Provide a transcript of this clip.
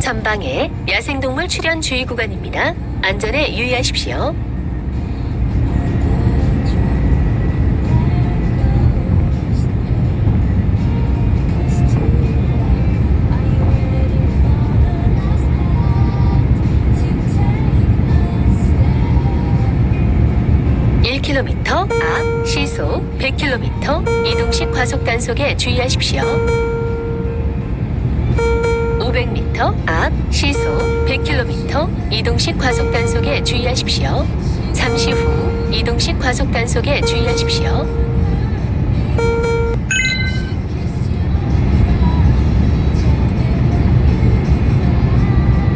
전방에 야생동물 출현 주의 구간입니다. 안전에 유의하십시오. Are 1km 앞 시속 100km 이동식 과속 단속에 주의하십시오. 500m 앞 시속 100km 이동식 과속 단속에 주의하십시오. 잠시 후 이동식 과속 단속에 주의하십시오.